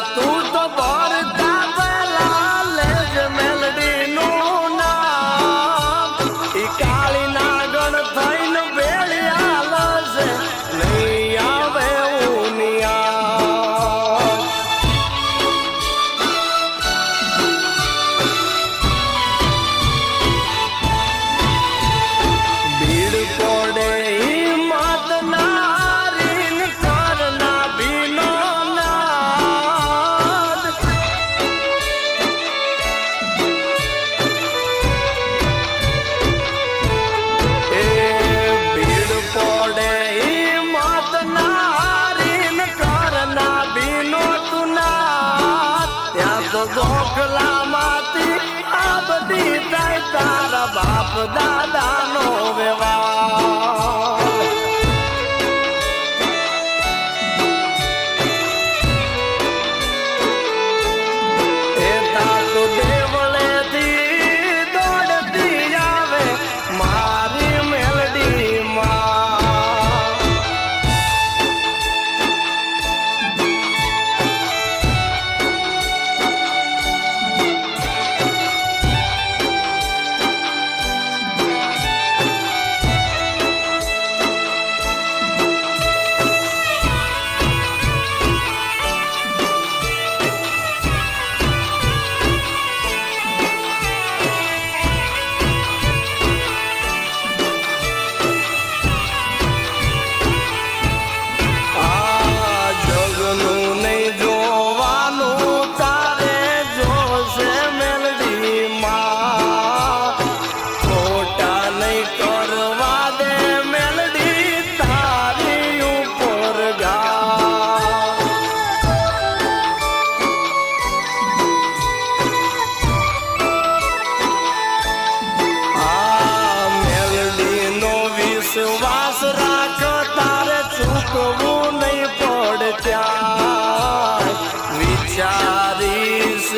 la. ગોખલામાંથી આ બધી થાય તારા બાપ દાદાનો વ્યવહાર.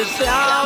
sit down.